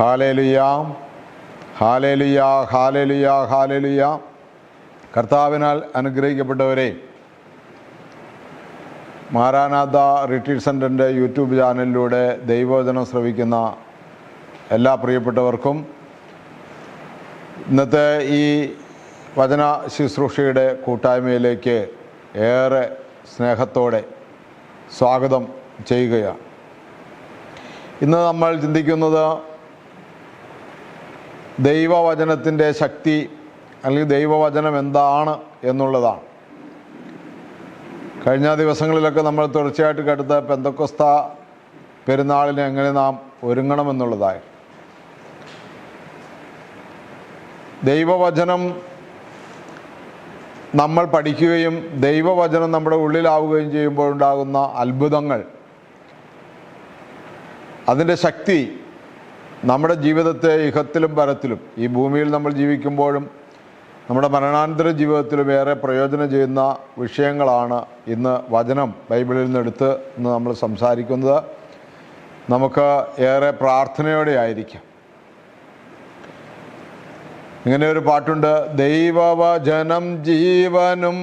Hallelujah hallelujah hallelujah hallelujah. കർത്താവിനാൽ അനുഗ്രഹിക്കപ്പെട്ടവരെ മാരാനാഥ retreat സെന്ററിന്റെ YouTube ചാനലിലൂടെ ദൈവവചനം ശ്രവിക്കുന്ന എല്ലാ പ്രിയപ്പെട്ടവർക്കും ഇന്നത്തെ ഈ വചന ശുശ്രൂഷയുടെ കൂട്ടായ്മയിലേക്ക് ഏറെ സ്നേഹത്തോടെ സ്വാഗതം ചെയ്യുകയാണ്. ഇന്ന് നമ്മൾ ചിന്തിക്കുന്നത് ദൈവവചനത്തിന്റെ ശക്തി അല്ലെങ്കിൽ ദൈവവചനം എന്താണ് എന്നുള്ളതാണ്. കഴിഞ്ഞ ദിവസങ്ങളിലൊക്കെ നമ്മൾ തുടർച്ചയായിട്ട് കടുത്ത പെന്തക്കൊസ്ത പെരുന്നാളിനെ എങ്ങനെ നാം ഒരുങ്ങണമെന്നുള്ളതായി ദൈവവചനം നമ്മൾ പഠിക്കുകയും ദൈവവചനം നമ്മുടെ ഉള്ളിലാവുകയും ചെയ്യുമ്പോഴുണ്ടാകുന്ന അത്ഭുതങ്ങൾ അതിന്റെ ശക്തി നമ്മുടെ ജീവിതത്തെ ഇഹത്തിലും പരത്തിലും ഈ ഭൂമിയിൽ നമ്മൾ ജീവിക്കുമ്പോഴും നമ്മുടെ മരണാനന്തര ജീവിതത്തിലും ഏറെ പ്രയോജനം ചെയ്യുന്ന വിഷയങ്ങളാണ് ഇന്ന് വചനം ബൈബിളിൽ നിന്ന് എടുത്ത് ഇന്ന് നമ്മൾ സംസാരിക്കുന്നത്. നമുക്ക് ഏറെ പ്രാർത്ഥനയോടെ ആയിരിക്കാം. ഇങ്ങനെ ഒരു പാട്ടുണ്ട് ദൈവവചനം ജീവനും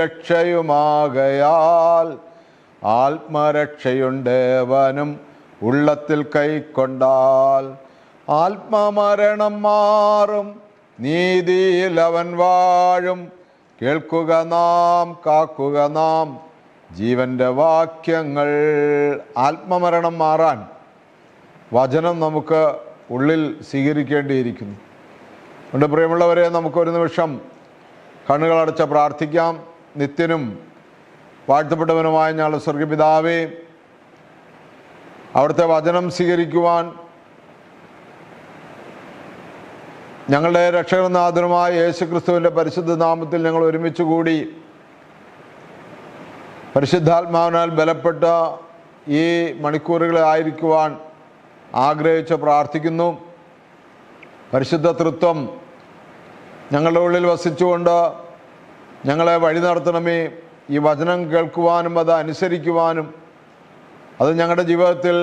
രക്ഷയുമാകയാൽ ആത്മരക്ഷയുണ്ടേവനും ഉള്ളത്തിൽ കൈക്കൊണ്ടാൽ ആത്മമരണം മാറും. നീതിയിൽ അവൻ വാഴും. കേൾക്കുക നാം കാക്കുക നാം. ജീവന്റെ വാക്യങ്ങൾ ആത്മമരണം മാറാൻ വചനം നമുക്ക് ഉള്ളിൽ സ്വീകരിക്കേണ്ടിയിരിക്കുന്നു. അതുകൊണ്ട് പ്രിയമുള്ളവരെ നമുക്കൊരു നിമിഷം കണ്ണുകളടച്ച് പ്രാർത്ഥിക്കാം. നിത്യനും വാഴ്ത്തപ്പെട്ടവനുമായ ഞങ്ങളുടെ സ്വർഗപിതാവേ അവിടുത്തെ വചനം സ്വീകരിക്കുവാൻ ഞങ്ങളുടെ രക്ഷകനാഥനുമായ യേശു ക്രിസ്തുവിന്റെ പരിശുദ്ധ നാമത്തിൽ ഞങ്ങൾ ഒരുമിച്ച് കൂടി പരിശുദ്ധാത്മാവിനാൽ ബലപ്പെട്ട ഈ മണിക്കൂറുകളായിരിക്കുവാൻ ആഗ്രഹിച്ച് പ്രാർത്ഥിക്കുന്നു. പരിശുദ്ധ തൃത്വം ഞങ്ങളുടെ ഉള്ളിൽ വസിച്ചുകൊണ്ട് ഞങ്ങളെ വഴി നടത്തണമേ. ഈ വചനം കേൾക്കുവാനും അത് അനുസരിക്കുവാനും അത് ഞങ്ങളുടെ ജീവിതത്തിൽ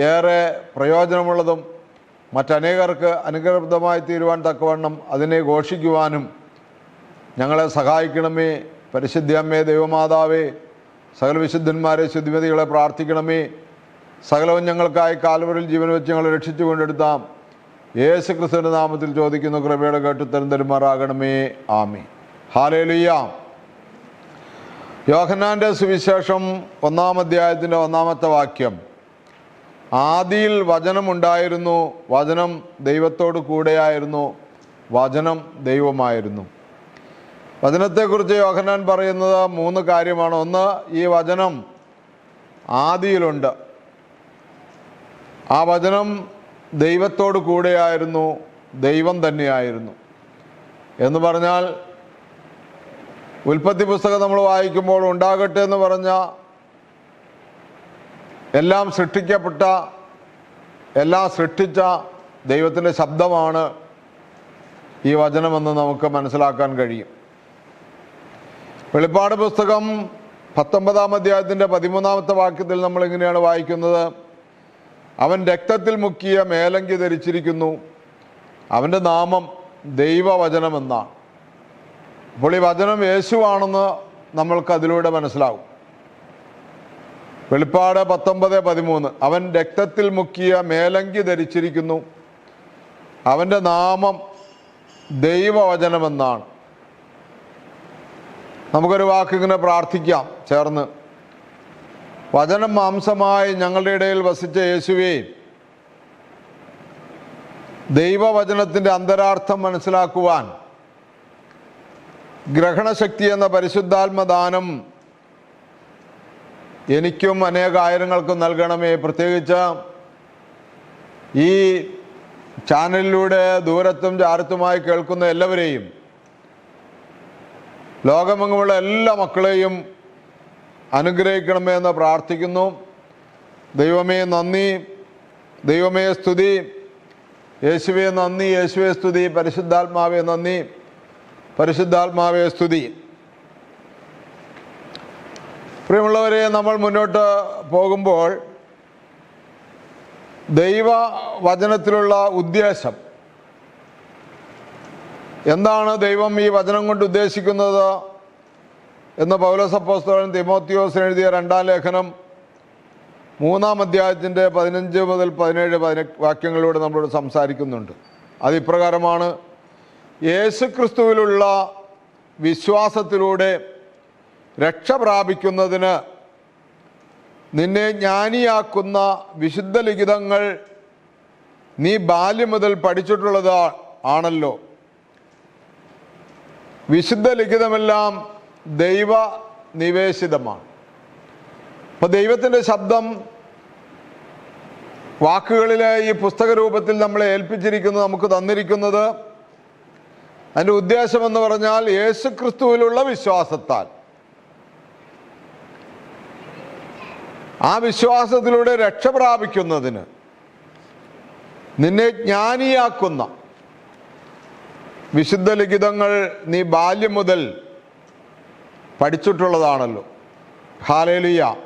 ഏറെ പ്രയോജനമുള്ളതും മറ്റനേകർക്ക് അനുഗ്രഹപ്രദമായി തീരുവാൻ തക്കവണ്ണം അതിനെ ഘോഷിക്കുവാനും ഞങ്ങളെ സഹായിക്കണമേ. പരിശുദ്ധ അമ്മേ ദൈവമാതാവേ സകല വിശുദ്ധന്മാരെ ശുദ്ധിമതികളെ പ്രാർത്ഥിക്കണമേ. സകലവും ഞങ്ങൾക്കായി കാൽവരിൽ ജീവൻ വെച്ച് ഞങ്ങളെ രക്ഷിച്ചു കൊണ്ടെടുത്താം. യേശു ക്രിസ്തുവിന്റെ നാമത്തിൽ ചോദിക്കുന്നു കൃപയുടെ കേട്ടു തരം തരുമാറാകണമേ. ആമി ഹാലേലുയ്യ യോഹന്നാന്റെ സുവിശേഷം ഒന്നാം അധ്യായത്തിന്റെ ഒന്നാമത്തെ വാക്യം. ആദിയിൽ വചനമുണ്ടായിരുന്നു വചനം ദൈവത്തോട് കൂടെയായിരുന്നു വചനം ദൈവമായിരുന്നു. വചനത്തെക്കുറിച്ച് യോഹന്നാൻ പറയുന്നത് മൂന്ന് കാര്യമാണ്. ഒന്ന് ഈ വചനം ആദിയിലുണ്ട്. ആ വചനം ദൈവത്തോട് കൂടെയായിരുന്നു ദൈവം തന്നെയായിരുന്നു. എന്ന് പറഞ്ഞാൽ ഉൽപ്പത്തി പുസ്തകം നമ്മൾ വായിക്കുമ്പോൾ ഉണ്ടാകട്ടെ എന്ന് പറഞ്ഞ എല്ലാം സൃഷ്ടിക്കപ്പെട്ട എല്ലാം സൃഷ്ടിച്ച ദൈവത്തിന്റെ ശബ്ദമാണ് ഈ വചനമെന്ന് നമുക്ക് മനസ്സിലാക്കാൻ കഴിയും. വെളിപ്പാട് പുസ്തകം പത്തൊമ്പതാം അധ്യായത്തിന്റെ പതിമൂന്നാമത്തെ വാക്യത്തിൽ നമ്മൾ എങ്ങനെയാണ് വായിക്കുന്നത്? അവൻ രക്തത്തിൽ മുക്കിയ മേലങ്കി ധരിച്ചിരിക്കുന്നു. അവന്റെ നാമം ദൈവവചനമെന്നാണ്. അപ്പോൾ ഈ വചനം യേശുവാണെന്ന് നമ്മൾക്ക് അതിലൂടെ മനസ്സിലാവും. വെളിപ്പാട് പത്തൊമ്പത് പതിമൂന്ന്. അവൻ രക്തത്തിൽ മുക്കിയ മേലങ്കി ധരിച്ചിരിക്കുന്നു. അവന്റെ നാമം ദൈവവചനമെന്നാണ്. നമുക്കൊരു വാക്കിങ്ങനെ പ്രാർത്ഥിക്കാം ചേർന്ന്. വചനം മാംസമായി ഞങ്ങളുടെ ഇടയിൽ വസിച്ച യേശുവേ ദൈവവചനത്തിന്റെ അന്തരാർത്ഥം മനസ്സിലാക്കുവാൻ ഗ്രഹണശക്തി എന്ന പരിശുദ്ധാത്മദാനം എനിക്കും അനേകായിരങ്ങൾക്കും നൽകണമേ. പ്രത്യേകിച്ച് ഈ ചാനലിലൂടെ ദൂരത്തും ചാരത്തുമായി കേൾക്കുന്ന എല്ലാവരെയും ലോകമെങ്ങുമുള്ള എല്ലാ മക്കളെയും അനുഗ്രഹിക്കണമേ എന്ന് പ്രാർത്ഥിക്കുന്നു. ദൈവമേ നന്ദി ദൈവമേ സ്തുതി. യേശുവേ നന്ദി യേശുവേ സ്തുതി. പരിശുദ്ധാത്മാവേ നന്ദി. പരിശുദ്ധാത്മാവെ സ്തുതി. പ്രിയമുള്ളവരെ നമ്മൾ മുന്നോട്ട് പോകുമ്പോൾ ദൈവ വചനത്തിലുള്ള ഉദ്ദേശം. എന്താണ് ദൈവം ഈ വചനം കൊണ്ട് ഉദ്ദേശിക്കുന്നത് എന്ന് പൗലോസപ്പോസ്തോലൻ തിമോത്യോസ് എഴുതിയ രണ്ടാം ലേഖനം മൂന്നാം അധ്യായത്തിന്റെ പതിനഞ്ച് മുതൽ പതിനേഴ് പതിനെ വാക്യങ്ങളിലൂടെ നമ്മളോട് സംസാരിക്കുന്നുണ്ട്. അത് ഇപ്രകാരമാണ് യേശുക്രിസ്തുവിലുള്ള വിശ്വാസത്തിലൂടെ രക്ഷ പ്രാപിക്കുന്നതിന് നിന്നെ ജ്ഞാനിയാക്കുന്ന വിശുദ്ധ ലിഖിതങ്ങൾ നീ ബാല്യം മുതൽ പഠിച്ചിട്ടുള്ളത് ആണല്ലോ. വിശുദ്ധ ലിഖിതമെല്ലാം ദൈവ നിവേശിതമാണ്. അപ്പോൾ ദൈവത്തിന്റെ ശബ്ദം വാക്കുകളിലെ ഈ പുസ്തക രൂപത്തിൽ നമ്മളെ ഏൽപ്പിച്ചിരിക്കുന്നത് നമുക്ക് തന്നിരിക്കുന്നത് അതിന്റെ ഉദ്ദേശം എന്ന് പറഞ്ഞാൽ യേശു ക്രിസ്തുവിലുള്ള വിശ്വാസത്താൽ. ആ വിശ്വാസത്തിലൂടെ രക്ഷ പ്രാപിക്കുന്നതിന് നിന്നെ ജ്ഞാനിയാക്കുന്ന വിശുദ്ധ ലിഖിതങ്ങൾ നീ ബാല്യം മുതൽ പഠിച്ചിട്ടുള്ളതാണല്ലോ. ഹാലേലിയ.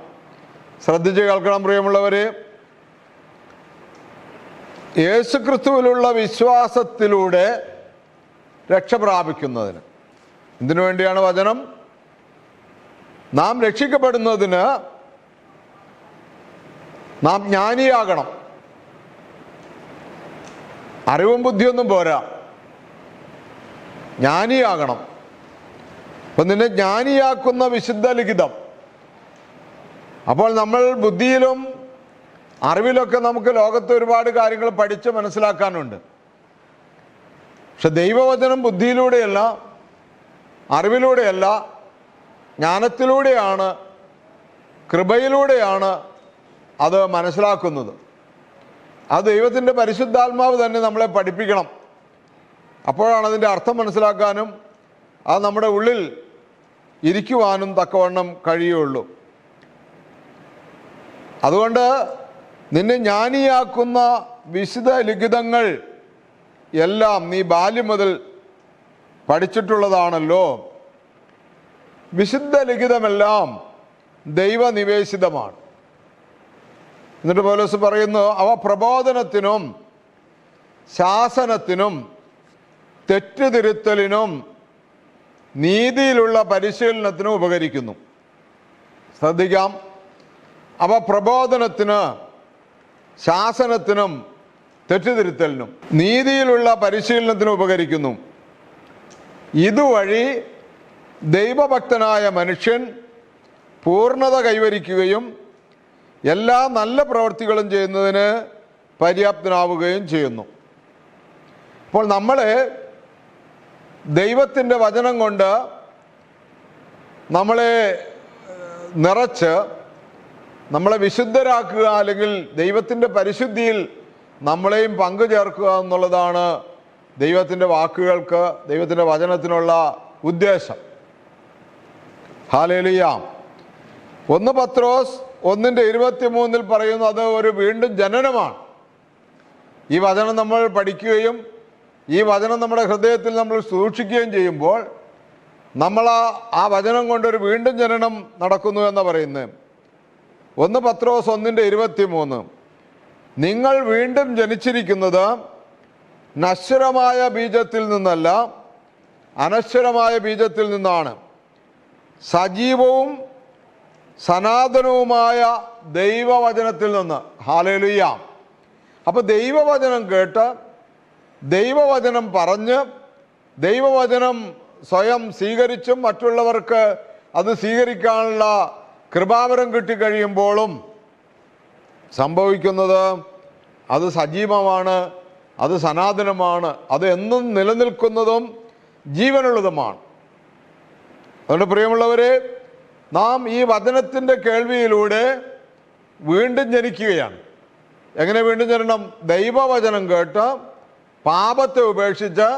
ശ്രദ്ധിച്ച് കേൾക്കണം പ്രിയമുള്ളവരെ. യേശുക്രിസ്തുവിലുള്ള വിശ്വാസത്തിലൂടെ രക്ഷ പ്രാപിക്കുന്നതിന്. എന്തിനു വേണ്ടിയാണ് വചനം? നാം രക്ഷിക്കപ്പെടുന്നതിന് നാം ജ്ഞാനിയാകണം. അറിവും ബുദ്ധിയൊന്നും പോരാ. ജ്ഞാനിയാകണം. അപ്പം നിന്നെ ജ്ഞാനിയാക്കുന്ന വിശുദ്ധ ലിഖിതം. അപ്പോൾ നമ്മൾ ബുദ്ധിയിലും അറിവിലൊക്കെ നമുക്ക് ലോകത്ത് ഒരുപാട് കാര്യങ്ങൾ പഠിച്ച് മനസ്സിലാക്കാനുണ്ട്. പക്ഷെ ദൈവവചനം ബുദ്ധിയിലൂടെയല്ല അറിവിലൂടെയല്ല ജ്ഞാനത്തിലൂടെയാണ് കൃപയിലൂടെയാണ് അത് മനസ്സിലാക്കുന്നത്. അത് ദൈവത്തിന്റെ പരിശുദ്ധാത്മാവ് തന്നെ നമ്മളെ പഠിപ്പിക്കണം. അപ്പോഴാണ് അതിന്റെ അർത്ഥം മനസ്സിലാക്കാനും അത് നമ്മുടെ ഉള്ളിൽ ഇരിക്കുവാനും തക്കവണ്ണം കഴിയുള്ളൂ. അതുകൊണ്ട് നിന്നെ ജ്ഞാനിയാക്കുന്ന വിശുദ്ധ ലിഖിതങ്ങൾ എല്ലാം നീ ബാല്യം മുതൽ പഠിച്ചിട്ടുള്ളതാണല്ലോ. വിശുദ്ധ ലിഖിതമെല്ലാം ദൈവനിവേശിതമാണ്. എന്നിട്ട് പോലീസ് പറയുന്നു അവ പ്രബോധനത്തിനും ശാസനത്തിനും തെറ്റുതിരുത്തലിനും നീതിയിലുള്ള പരിശീലനത്തിനും ഉപകരിക്കുന്നു. ശ്രദ്ധിക്കാം. അവ പ്രബോധനത്തിന് ശാസനത്തിനും തെറ്റുതിരുത്തലിനും നീതിയിലുള്ള പരിശീലനത്തിനും ഉപകരിക്കുന്നു. ഇതുവഴി ദൈവഭക്തനായ മനുഷ്യൻ പൂർണത കൈവരിക്കുകയും എല്ലാ നല്ല പ്രവൃത്തികളും ചെയ്യുന്നതിന് പര്യാപ്തനാവുകയും ചെയ്യുന്നു. അപ്പോൾ നമ്മൾ ദൈവത്തിന്റെ വചനം കൊണ്ട് നമ്മളെ നിറച്ച് നമ്മളെ വിശുദ്ധരാക്കുക അല്ലെങ്കിൽ ദൈവത്തിന്റെ പരിശുദ്ധിയിൽ നമ്മളെയും പങ്കു ചേർക്കുക എന്നുള്ളതാണ് ദൈവത്തിന്റെ വാക്കുകൾക്ക് ദൈവത്തിന്റെ വചനത്തിനുള്ള ഉദ്ദേശം. ഹാലേലിയാം ഒന്ന് പത്രോസ് ഒന്നിന്റെ ഇരുപത്തി മൂന്നിൽ പറയുന്നു അത് ഒരു വീണ്ടും ജനനമാണ്. ഈ വചനം നമ്മൾ പഠിക്കുകയും ഈ വചനം നമ്മുടെ ഹൃദയത്തിൽ നമ്മൾ സൂക്ഷിക്കുകയും ചെയ്യുമ്പോൾ നമ്മൾ ആ ആ വചനം കൊണ്ടൊരു വീണ്ടും ജനനം നടക്കുന്നു എന്ന് പറയുന്നത്. ഒന്ന് പത്രോസ് ഒന്നിന്റെ ഇരുപത്തി മൂന്ന് നിങ്ങൾ വീണ്ടും ജനിച്ചിരിക്കുന്നത് നശ്വരമായ ബീജത്തിൽ നിന്നല്ല അനശ്വരമായ ബീജത്തിൽ നിന്നാണ്. സജീവവും സനാതനവുമായ ദൈവവചനത്തിൽ നിന്ന്. ഹാലേലുയ്യ അപ്പോൾ ദൈവവചനം കേട്ട് ദൈവവചനം പറഞ്ഞ് ദൈവവചനം സ്വയം സ്വീകരിച്ചും മറ്റുള്ളവർക്ക് അത് സ്വീകരിക്കാനുള്ള കൃപാവരം കിട്ടിക്കഴിയുമ്പോഴും സംഭവിക്കുന്നത് അത് സജീവമാണ് അത് സനാതനമാണ് അത് എന്നും നിലനിൽക്കുന്നതും ജീവനുള്ളതുമാണ്. അതുകൊണ്ട് പ്രിയമുള്ളവരെ നാം ഈ വചനത്തിന്റെ കേൾവിയിലൂടെ വീണ്ടും ജനിക്കുകയാണ്. എങ്ങനെ വീണ്ടും ജനണം ദൈവവചനം കേട്ട് പാപത്തെ ഉപേക്ഷിച്ച്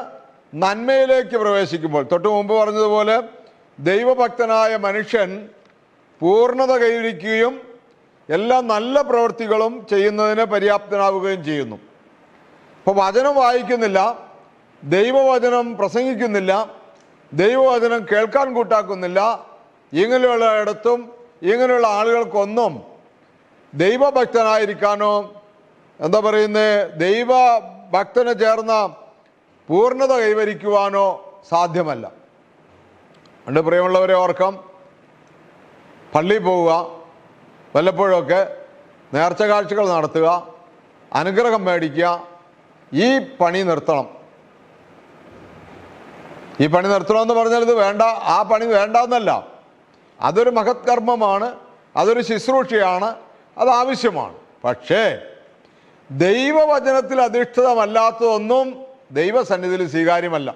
നന്മയിലേക്ക് പ്രവേശിക്കുമ്പോൾ. തൊട്ട് മുമ്പ് പറഞ്ഞതുപോലെ ദൈവഭക്തനായ മനുഷ്യൻ പൂർണത കൈവരിക്കുകയും എല്ലാ നല്ല പ്രവൃത്തികളും ചെയ്യുന്നതിന് പര്യാപ്തനാവുകയും ചെയ്യുന്നു. അപ്പോൾ വചനം വായിക്കുന്നില്ല ദൈവവചനം പ്രസംഗിക്കുന്നില്ല ദൈവവചനം കേൾക്കാൻ കൂട്ടാക്കുന്നില്ല ഇങ്ങനെയുള്ള ഇടത്തും ഇങ്ങനെയുള്ള ആളുകൾക്കൊന്നും ദൈവഭക്തനായിരിക്കാനോ എന്താ പറയുന്നത് ദൈവ ഭക്തന് ചേർന്ന പൂർണത കൈവരിക്കുവാനോ സാധ്യമല്ല. അതുകൊണ്ട് പ്രിയമുള്ളവരെ ഓർക്കാം പള്ളിയിൽ പോവുക വല്ലപ്പോഴൊക്കെ നേർച്ച കാഴ്ചകൾ നടത്തുക അനുഗ്രഹം മേടിക്കുക ഈ പണി നിർത്തണം. ഈ പണി നിർത്തണമെന്ന് പറഞ്ഞാൽ ഇത് വേണ്ട ആ പണി വേണ്ട എന്നല്ല അതൊരു മഹത് കർമ്മമാണ് അതൊരു ശുശ്രൂഷയാണ് അത് ആവശ്യമാണ്. പക്ഷേ ദൈവവചനത്തിൽ അധിഷ്ഠിതമല്ലാത്തതൊന്നും ദൈവസന്നിധിയിൽ സ്വീകാര്യമല്ല.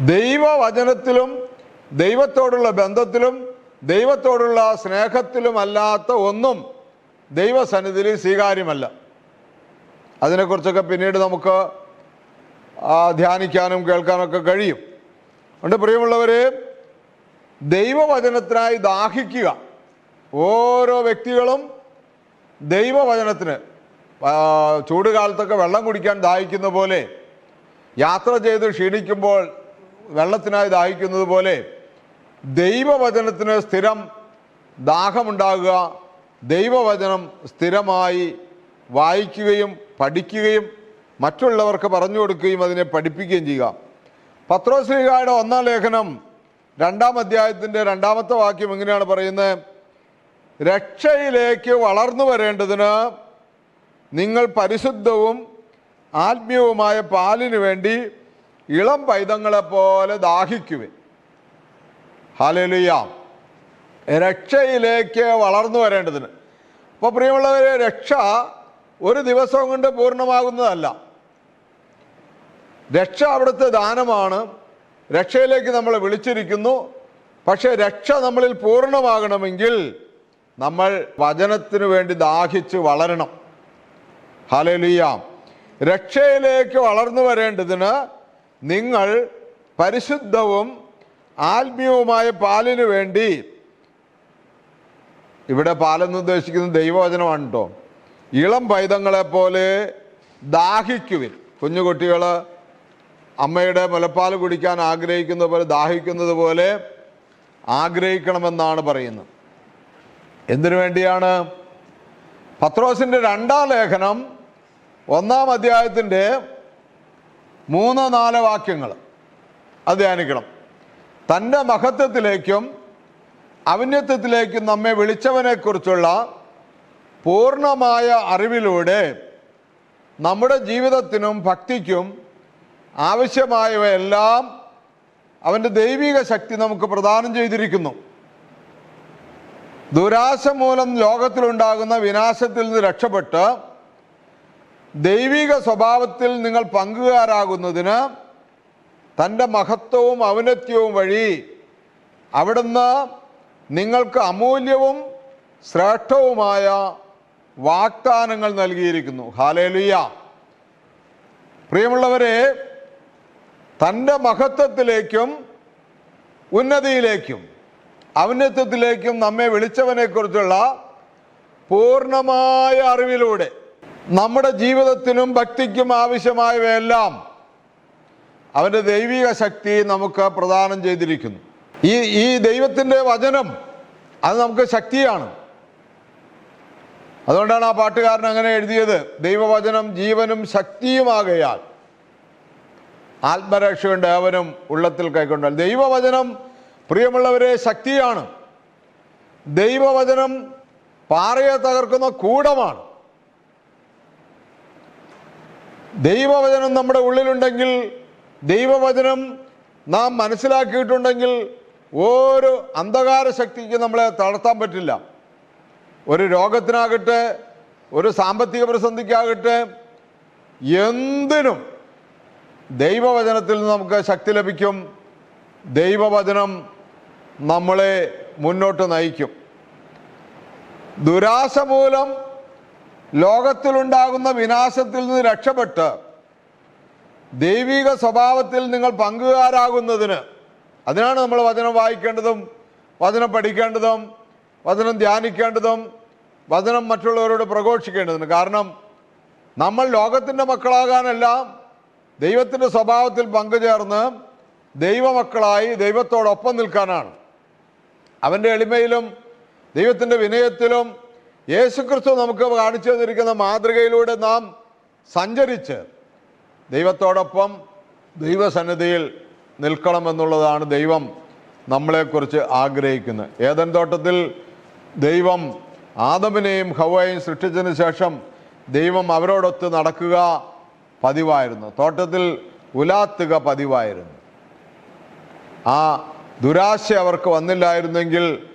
ദൈവവചനത്തിലും ദൈവത്തോടുള്ള ബന്ധത്തിലും ദൈവത്തോടുള്ള സ്നേഹത്തിലുമല്ലാത്ത ഒന്നും ദൈവസന്നിധിയിൽ സ്വീകാര്യമല്ല. അതിനെക്കുറിച്ചൊക്കെ പിന്നീട് നമുക്ക് ധ്യാനിക്കാനും കേൾക്കാനൊക്കെ കഴിയും. അതുകൊണ്ട് പ്രിയമുള്ളവർ ദൈവവചനത്തിനായി ദാഹിക്കുക. ഓരോ വ്യക്തികളും ദൈവവചനത്തിന് ചൂട് ചൂടുകാലത്തൊക്കെ വെള്ളം കുടിക്കാൻ ദാഹിക്കുന്ന പോലെ യാത്ര ചെയ്ത് ക്ഷീണിക്കുമ്പോൾ വെള്ളത്തിനായി ദാഹിക്കുന്നത് പോലെ ദൈവവചനത്തിന് സ്ഥിരം ദാഹമുണ്ടാകുക ദൈവവചനം സ്ഥിരമായി വായിക്കുകയും പഠിക്കുകയും മറ്റുള്ളവർക്ക് പറഞ്ഞു കൊടുക്കുകയും അതിനെ പഠിപ്പിക്കുകയും ചെയ്യുക. പത്രോശ്രീകായുടെ ഒന്നാം ലേഖനം രണ്ടാം അധ്യായത്തിന്റെ രണ്ടാമത്തെ വാക്യം എങ്ങനെയാണ് പറയുന്നത് രക്ഷയിലേക്ക് വളർന്നു വരേണ്ടതിന് നിങ്ങൾ പരിശുദ്ധവും ആത്മീയവുമായ പാലിന് വേണ്ടി ഇളം പൈതങ്ങളെപ്പോലെ ദാഹിക്കുവേ ഹാലേലുയ്യ രക്ഷയിലേക്ക് വളർന്നു വരേണ്ടതിന്. അപ്പോൾ പ്രിയമുള്ളവരെ രക്ഷ ഒരു ദിവസം കൊണ്ട് പൂർണമാകുന്നതല്ല. രക്ഷ അവിടുത്തെ ദാനമാണ്. രക്ഷയിലേക്ക് നമ്മൾ വിളിച്ചിരിക്കുന്നു. പക്ഷേ രക്ഷ നമ്മളിൽ പൂർണമാകണമെങ്കിൽ നമ്മൾ വചനത്തിനു വേണ്ടി ദാഹിച്ച് വളരണം. ഹലലിയാം. രക്ഷയിലേക്ക് വളർന്നു വരേണ്ടതിന് നിങ്ങൾ പരിശുദ്ധവും ആത്മീയവുമായ പാലിന് വേണ്ടി ഇവിടെ പാലെന്ന് ഉദ്ദേശിക്കുന്ന ദൈവവചനമാണ് കേട്ടോ ഇളം പൈതങ്ങളെ പോലെ ദാഹിക്കുവിൻ. കുഞ്ഞുകുട്ടികൾ അമ്മയുടെ മുലപ്പാൽ കുടിക്കാൻ ആഗ്രഹിക്കുന്നത് പോലെ ദാഹിക്കുന്നത് പോലെ ആഗ്രഹിക്കണമെന്നാണ് പറയുന്നത്. എന്തിനു വേണ്ടിയാണ്? പത്രോസിന്റെ രണ്ടാം ലേഖനം ഒന്നാം അധ്യായത്തിന്റെ മൂന്ന് നാല് വാക്യങ്ങൾ അത് ധ്യാനിക്കണം തന്റെ മഹത്വത്തിലേക്കും അവന്യത്വത്തിലേക്കും നമ്മെ വിളിച്ചവനെക്കുറിച്ചുള്ള പൂർണമായ അറിവിലൂടെ നമ്മുടെ ജീവിതത്തിനും ഭക്തിക്കും ആവശ്യമായവയെല്ലാം അവന്റെ ദൈവിക ശക്തി നമുക്ക് പ്രദാനം ചെയ്തിരിക്കുന്നു. ദുരാശ മൂലം ലോകത്തിലുണ്ടാകുന്ന വിനാശത്തിൽ നിന്ന് രക്ഷപ്പെട്ട് ദൈവിക സ്വഭാവത്തിൽ നിങ്ങൾ പങ്കുകാരാകുന്നതിന് തന്റെ മഹത്വവും ഔന്നത്യവും വഴി അവിടുന്ന് നിങ്ങൾക്ക് അമൂല്യവും ശ്രേഷ്ഠവുമായ വാഗ്ദാനങ്ങൾ നൽകിയിരിക്കുന്നു. ഹാലേലുയ്യ പ്രിയമുള്ളവരെ തന്റെ മഹത്വത്തിലേക്കും ഉന്നതിയിലേക്കും ഔന്നത്യത്തിലേക്കും നമ്മെ വിളിച്ചവനെക്കുറിച്ചുള്ള പൂർണമായ അറിവിലൂടെ നമ്മുടെ ജീവിതത്തിനും ഭക്തിക്കും ആവശ്യമായവയെല്ലാം അവന്റെ ദൈവിക ശക്തി നമുക്ക് പ്രദാനം ചെയ്തിരിക്കുന്നു. ഈ ഈ ദൈവത്തിന്റെ വചനം അത് നമുക്ക് ശക്തിയാണ്. അതുകൊണ്ടാണ് ആ പാട്ടുകാരൻ അങ്ങനെ എഴുതിയത് ദൈവവചനം ജീവനും ശക്തിയുമാകയാൽ. ആത്മരക്ഷയുണ്ട് അവനും ഉള്ളത്തിൽ കൈക്കൊണ്ടാൽ. ദൈവവചനം പ്രിയമുള്ളവരെ ശക്തിയാണ്. ദൈവവചനം പാറയെ തകർക്കുന്ന കൂടമാണ്. ദൈവവചനം നമ്മുടെ ഉള്ളിലുണ്ടെങ്കിൽ ദൈവവചനം നാം മനസ്സിലാക്കിയിട്ടുണ്ടെങ്കിൽ ഓരോ അന്ധകാര ശക്തിക്ക് നമ്മളെ തളർത്താൻ പറ്റില്ല. ഒരു രോഗത്തിനാകട്ടെ ഒരു സാമ്പത്തിക പ്രതിസന്ധിക്കാകട്ടെ എന്തിനും ദൈവവചനത്തിൽ നിന്ന് നമുക്ക് ശക്തി ലഭിക്കും. ദൈവവചനം നമ്മളെ മുന്നോട്ട് നയിക്കും. ദുരാശ മൂലം ലോകത്തിലുണ്ടാകുന്ന വിനാശത്തിൽ നിന്ന് രക്ഷപ്പെട്ട് ദൈവിക സ്വഭാവത്തിൽ നിങ്ങൾ പങ്കുകാരാകുന്നതിന് അതിനാണ് നമ്മൾ വചനം വായിക്കേണ്ടതും വചനം പഠിക്കേണ്ടതും വചനം ധ്യാനിക്കേണ്ടതും വചനം മറ്റുള്ളവരോട് പ്രഘോഷിക്കേണ്ടതിന്. കാരണം നമ്മൾ ലോകത്തിന്റെ മക്കളാകാനല്ല ദൈവത്തിന്റെ സ്വഭാവത്തിൽ പങ്കുചേർന്ന് ദൈവമക്കളായി ദൈവത്തോടൊപ്പം നിൽക്കാനാണ്. അവന്റെ എളിമയിലും ദൈവത്തിന്റെ വിനയത്തിലും യേശുക്രിസ്തു നമുക്ക് കാണിച്ചു തന്നിരിക്കുന്ന മാതൃകയിലൂടെ നാം സഞ്ചരിച്ച് ദൈവത്തോടൊപ്പം ദൈവസന്നിധിയിൽ നിൽക്കണമെന്നുള്ളതാണ് ദൈവം നമ്മളെക്കുറിച്ച് ആഗ്രഹിക്കുന്നത്. ഏതൻ തോട്ടത്തിൽ ദൈവം ആദമിനെയും ഹവയെയും സൃഷ്ടിച്ചതിന് ശേഷം ദൈവം അവരോടൊത്ത് നടക്കുക പതിവായിരുന്നു. തോട്ടത്തിൽ ഉലാത്തുക പതിവായിരുന്നു. ആ ദുരാശ അവർക്ക് വന്നില്ലായിരുന്നെങ്കിൽ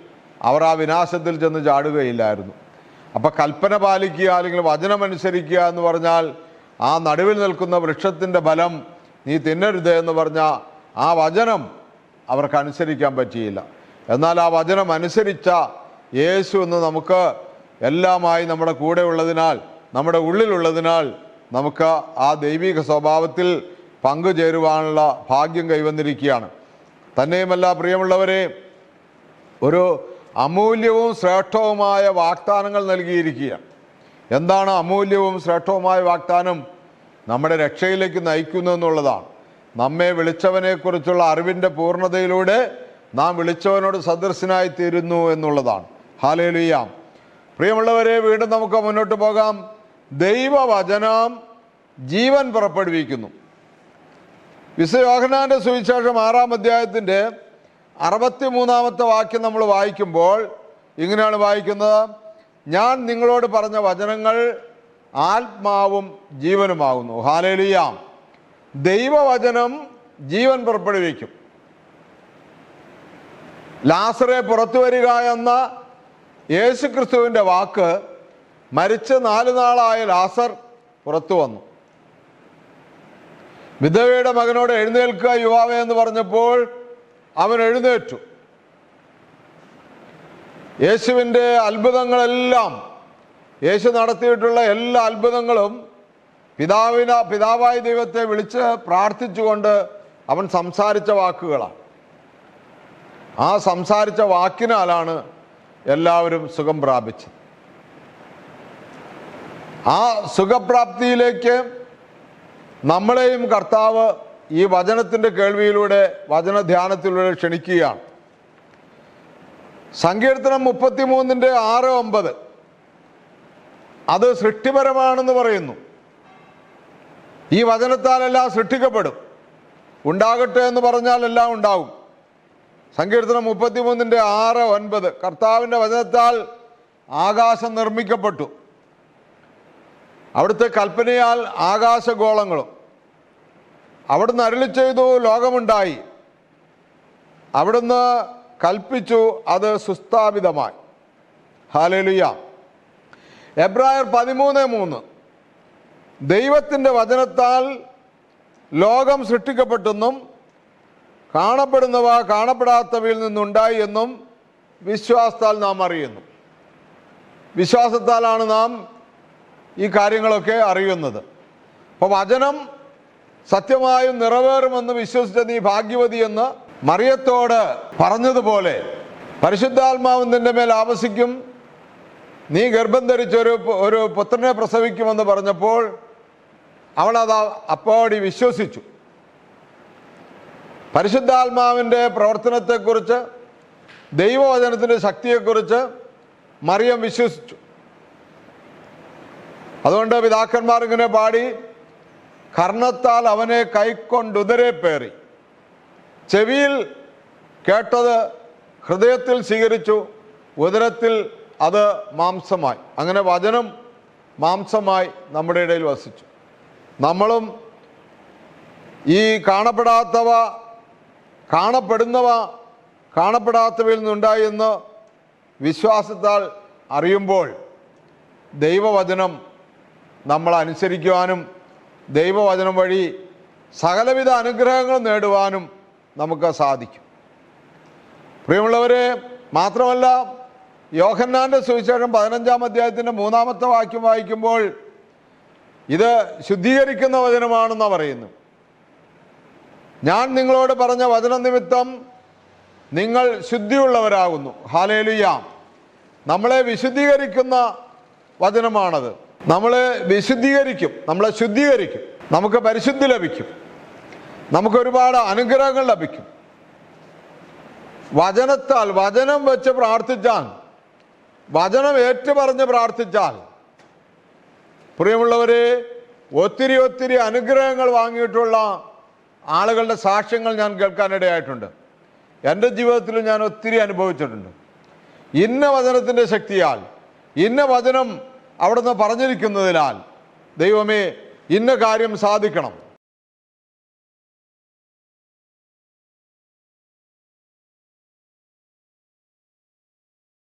അവർ ആ വിനാശത്തിൽ ചെന്ന് ചാടുകയില്ലായിരുന്നു. അപ്പം കൽപ്പന പാലിക്കുക അല്ലെങ്കിൽ വചനമനുസരിക്കുക എന്ന് പറഞ്ഞാൽ ആ നടുവിൽ നിൽക്കുന്ന വൃക്ഷത്തിന്റെ ഫലം നീ തിന്നരുത് എന്ന് പറഞ്ഞ ആ വചനം അവർക്ക് അനുസരിക്കാൻ പറ്റിയില്ല. എന്നാൽ ആ വചനം അനുസരിച്ച യേശു എന്ന് നമുക്ക് എല്ലാമായി നമ്മുടെ കൂടെ ഉള്ളതിനാൽ നമ്മുടെ ഉള്ളിലുള്ളതിനാൽ നമുക്ക് ആ ദൈവിക സ്വഭാവത്തിൽ പങ്കുചേരുവാനുള്ള ഭാഗ്യം കൈവന്നിരിക്കുകയാണ്. തന്നെയുമല്ല പ്രിയമുള്ളവരെ ഒരു അമൂല്യവും ശ്രേഷ്ഠവുമായ വാഗ്ദാനങ്ങൾ നൽകിയിരിക്കുകയാണ്. എന്താണ് അമൂല്യവും ശ്രേഷ്ഠവുമായ വാഗ്ദാനം നമ്മുടെ രക്ഷയിലേക്ക് നയിക്കുന്നതെന്നുള്ളതാണ് നമ്മെ വിളിച്ചവനെക്കുറിച്ചുള്ള അറിവിന്റെ പൂർണതയിലൂടെ നാം വിളിച്ചവനോട് സദൃശനായി തീരുന്നു എന്നുള്ളതാണ്. ഹാലേലുയാം പ്രിയമുള്ളവരെ വീണ്ടും നമുക്ക് മുന്നോട്ട് പോകാം. ദൈവവചനം ജീവൻ പുറപ്പെടുവിക്കുന്നു. വിശ്വയോഹനാന്റെ സുവിശേഷം ആറാം അധ്യായത്തിന്റെ അറുപത്തി മൂന്നാമത്തെ വാക്യം നമ്മൾ വായിക്കുമ്പോൾ ഇങ്ങനെയാണ് വായിക്കുന്നത്. ഞാൻ നിങ്ങളോട് പറഞ്ഞ വചനങ്ങൾ ആത്മാവും ജീവനുമാകുന്നു. ഹാലേലിയാം ദൈവവചനം ജീവൻ പുറപ്പെടുവിക്കും. ലാസറെ പുറത്തു വരിക എന്ന യേശുക്രിസ്തുവിന്റെ വാക്ക് മരിച്ച് നാല് നാളായ ലാസർ പുറത്തു വന്നു. വിധവയുടെ മകനോട് എഴുന്നേൽക്കുക യുവാവേ എന്ന് പറഞ്ഞപ്പോൾ അവൻ എഴുന്നേറ്റു. യേശുവിന്റെ അത്ഭുതങ്ങളെല്ലാം യേശു നടത്തിയിട്ടുള്ള എല്ലാ അത്ഭുതങ്ങളും പിതാവിന പിതാവായ ദൈവത്തെ വിളിച്ച് പ്രാർത്ഥിച്ചുകൊണ്ട് അവൻ സംസാരിച്ച വാക്കുകളാണ്. ആ സംസാരിച്ച വാക്കിനാലാണ് എല്ലാവരും സുഖം പ്രാപിച്ചത്. ആ സുഖപ്രാപ്തിയിലേക്ക് നമ്മളെയും കർത്താവ് ഈ വചനത്തിന്റെ കേൾവിയിലൂടെ വചനധ്യാനത്തിലൂടെ ക്ഷണിക്കുകയാണ്. സങ്കീർത്തനം മുപ്പത്തിമൂന്നിന്റെ ആറ് ഒമ്പത്. അത് സൃഷ്ടിപരമാണെന്ന് പറയുന്നു. ഈ വചനത്താലെല്ലാം സൃഷ്ടിക്കപ്പെടും. ഉണ്ടാകട്ടെ എന്ന് പറഞ്ഞാൽ എല്ലാം ഉണ്ടാവും സങ്കീർത്തനം മുപ്പത്തിമൂന്നിന്റെ ആറ് ഒൻപത്. കർത്താവിന്റെ വചനത്താൽ ആകാശം നിർമ്മിക്കപ്പെട്ടു. അവിടുത്തെ കൽപ്പനയാൽ ആകാശഗോളങ്ങളും. അവിടുന്ന് അരുളി ചെയ്തു ലോകമുണ്ടായി. അവിടുന്ന് കൽപ്പിച്ചു അത് സുസ്ഥാപിതമായി. ഹാലലുയ എബ്രായർ പതിമൂന്ന് മൂന്ന്. ദൈവത്തിന്റെ വചനത്താൽ ലോകം സൃഷ്ടിക്കപ്പെട്ടെന്നും കാണപ്പെടുന്നവ കാണപ്പെടാത്തവയിൽ നിന്നുണ്ടായി എന്നും വിശ്വാസത്താൽ നാം അറിയുന്നു. വിശ്വാസത്താലാണ് നാം ഈ കാര്യങ്ങളൊക്കെ അറിയുന്നത്. അപ്പോൾ വചനം സത്യമായും നിറവേറുമെന്ന് വിശ്വസിച്ച നീ ഭാഗ്യവതി എന്ന് മറിയത്തോട് പറഞ്ഞതുപോലെ പരിശുദ്ധാത്മാവ് നിന്റെ മേൽ ആവസിക്കും. നീ ഗർഭം ധരിച്ചൊരു ഒരു ഒരു പുത്രനെ പ്രസവിക്കുമെന്ന് പറഞ്ഞപ്പോൾ അവളത് അപ്പോടി വിശ്വസിച്ചു. പരിശുദ്ധാത്മാവിന്റെ പ്രവർത്തനത്തെക്കുറിച്ച് ദൈവവചനത്തിന്റെ ശക്തിയെക്കുറിച്ച് മറിയം വിശ്വസിച്ചു. അതുകൊണ്ട് പിതാക്കന്മാർ ഇങ്ങനെ പാടി കർണത്താൽ അവനെ കൈക്കൊണ്ടുതരെ പേറി. ചെവിയിൽ കേട്ടത് ഹൃദയത്തിൽ സ്വീകരിച്ചു ഉദരത്തിൽ അത് മാംസമായി. അങ്ങനെ വചനം മാംസമായി നമ്മുടെ ഇടയിൽ വസിച്ചു. നമ്മളും ഈ കാണപ്പെടാത്തവ കാണപ്പെടുന്നവ കാണപ്പെടാത്തവയിൽ നിന്നുണ്ടായി എന്ന് വിശ്വാസത്താൽ അറിയുമ്പോൾ ദൈവവചനം നമ്മൾ അനുസരിക്കുവാനും ദൈവവചനം വഴി സകലവിധ അനുഗ്രഹങ്ങൾ നേടുവാനും നമുക്ക് സാധിക്കും. പ്രിയമുള്ളവരെ മാത്രമല്ല യോഹന്നാന്റെ സുവിശേഷം പതിനഞ്ചാം അധ്യായത്തിന്റെ മൂന്നാമത്തെ വാക്യം വായിക്കുമ്പോൾ ഇത് ശുദ്ധീകരിക്കുന്ന വചനമാണെന്നാണ് പറയുന്നു. ഞാൻ നിങ്ങളോട് പറഞ്ഞ വചന നിമിത്തം നിങ്ങൾ ശുദ്ധിയുള്ളവരാകുന്നു. ഹാലേലുയാം നമ്മളെ വിശുദ്ധീകരിക്കുന്ന വചനമാണത്. നമ്മളെ വിശുദ്ധീകരിക്കും. നമ്മളെ ശുദ്ധീകരിക്കും. നമുക്ക് പരിശുദ്ധി ലഭിക്കും. നമുക്ക് ഒരുപാട് അനുഗ്രഹങ്ങൾ ലഭിക്കും. വചനത്താൽ വചനം വെച്ച് പ്രാർത്ഥിച്ചാൽ വചനം ഏറ്റുപറഞ്ഞ് പ്രാർത്ഥിച്ചാൽ പ്രിയമുള്ളവരെ ഒത്തിരി ഒത്തിരി അനുഗ്രഹങ്ങൾ വാങ്ങിയിട്ടുള്ള ആളുകളുടെ സാക്ഷ്യങ്ങൾ ഞാൻ കേൾക്കാനിടയായിട്ടുണ്ട്. എന്റെ ജീവിതത്തിൽ ഞാൻ ഒത്തിരി അനുഭവിച്ചിട്ടുണ്ട്. ഇന്ന വചനത്തിന്റെ ശക്തിയാൽ ഇന്ന വചനം അവിടുന്ന് പറഞ്ഞിരിക്കുന്നതിനാൽ ദൈവമേ ഇന്ന കാര്യം സാധിക്കണം.